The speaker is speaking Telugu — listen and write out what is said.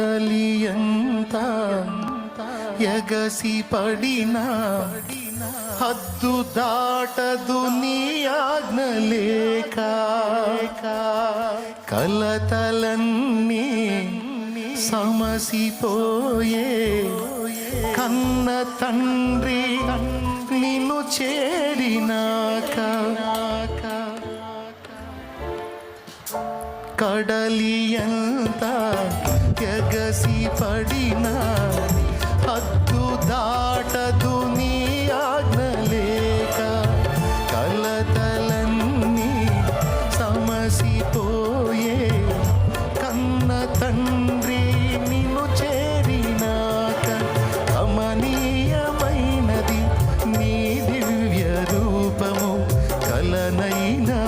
కడలియంత ఎగసి పడిన హద్దు దాటదు నీ ఆజ్ఞలేక కలతలన్నీ సమసిపోయే కన్న తండ్రి నిన్ను చేరినాక కడలి కడలియంత ఎగసి పడినా నైనా